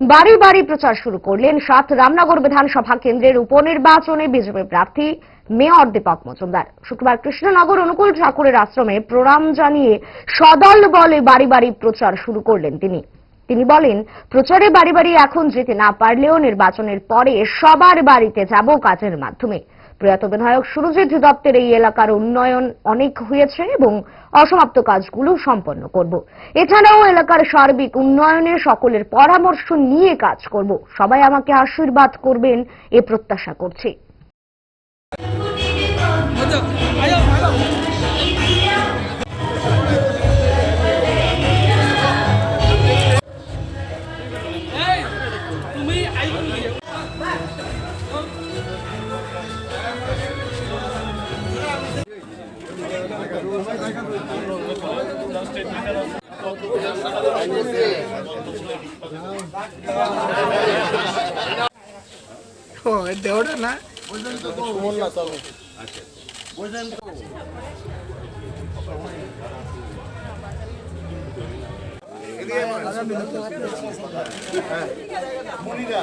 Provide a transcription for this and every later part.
বাড়ি বাড়ি প্রচার শুরু করলেন সাত রামনগর বিধানসভা কেন্দ্রের উপনির্বাচনে বিজেপি প্রার্থী মেয়র দীপক মজুমদার। শুক্রবার কৃষ্ণনগর অনুকূল ঠাকুরের আশ্রমে প্রণাম জানিয়ে সদল বলে বাড়ি বাড়ি প্রচার শুরু করলেন তিনি। তিনি বলেন, প্রচারে বাড়ি বাড়ি এখন যেতে না পারলেও নির্বাচনের পরে সবার বাড়িতে যাব কাজের মাধ্যমে। প্রয়াত বিধায়ক সুরজিৎ দত্তের এই এলাকার উন্নয়ন অনেক হয়েছে এবং অসমাপ্ত কাজগুলো সম্পন্ন করব। এছাড়াও এলাকার সার্বিক উন্নয়নে সকলের পরামর্শ নিয়ে কাজ করব। সবাই আমাকে আশীর্বাদ করবেন, এ প্রত্যাশা করছি। 먼 ও দেওয়াটা না সুমন না? চলো আচ্ছা বুঝলেন তো মনিরা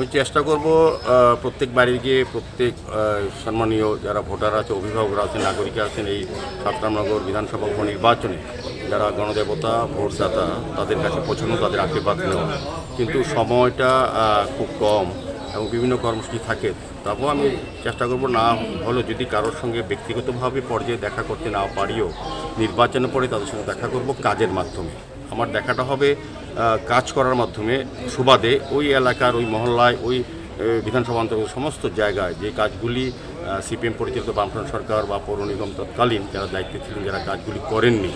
আমি চেষ্টা করব প্রত্যেক বাড়ি গিয়ে প্রত্যেক সম্মানীয় যারা ভোটার আছে, অভিভাবকরা আছেন নাগরিক আছেন এই সাতরামনগর বিধানসভা উপনির্বাচনে, যারা গণদেবতা, ভোটদাতা, তাদের কাছে পৌঁছানো, তাদের আশীর্বাদ নেওয়া। কিন্তু সময়টা খুব কম এবং বিভিন্ন কর্মসূচি থাকে। তারপর আমি চেষ্টা করব না হলো যদি কারোর সঙ্গে ব্যক্তিগতভাবে পর্যায়ে দেখা করতে না পারিও নির্বাচনের পরে তাদের সঙ্গে দেখা করব কাজের মাধ্যমে। আমার দেখাটা হবে কাজ করার মাধ্যমে সুবাদে ওই এলাকার, ওই মহল্লায়, ওই বিধানসভা অন্তর্গত সমস্ত জায়গায় যে কাজগুলি সিপিএম পরিচালিত বামফ্রন্ট সরকার বা পৌর নিগম তৎকালীন যারা দায়িত্বে ছিলেন, যারা কাজগুলি করেননি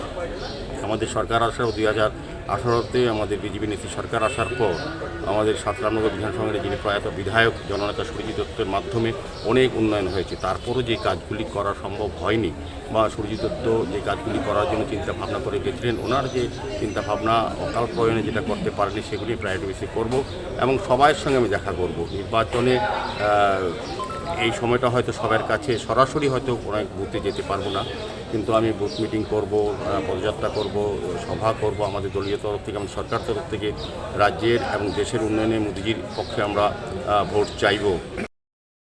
আমাদের সরকার আসার দুই হাজার আঠারোতে আমাদের বিজেপি নীতি সরকার আসার পর আমাদের সাতরামনগর বিধানসভার যিনি প্রয়াত বিধায়ক, জননেতা সুরজিৎ দত্তের মাধ্যমে অনেক উন্নয়ন হয়েছে। তারপরও যে কাজগুলি করা সম্ভব হয়নি বা সুরজিৎ দত্ত যে কাজগুলি করার জন্য চিন্তা ভাবনা করে গেছিলেন, ওনার যে চিন্তা ভাবনা অকাল প্রয়োজনে যেটা করতে পারেনি সেগুলি প্রায়োরিটি বেশি করব এবং সবাইয়ের সঙ্গে আমি দেখা করব। নির্বাচনে এই সময়টা হয়তো সবার কাছে সরাসরি হয়তো অনেক বুথে যেতে পারব না। কিন্তু আমি বুথ মিটিং করব পদযাত্রা করব, সভা করব আমাদের দলীয় তরফ থেকে, আমাদের সরকার তরফ থেকে, রাজ্যের এবং দেশের উন্নয়নে মোদিজির পক্ষে আমরা ভোট চাইব।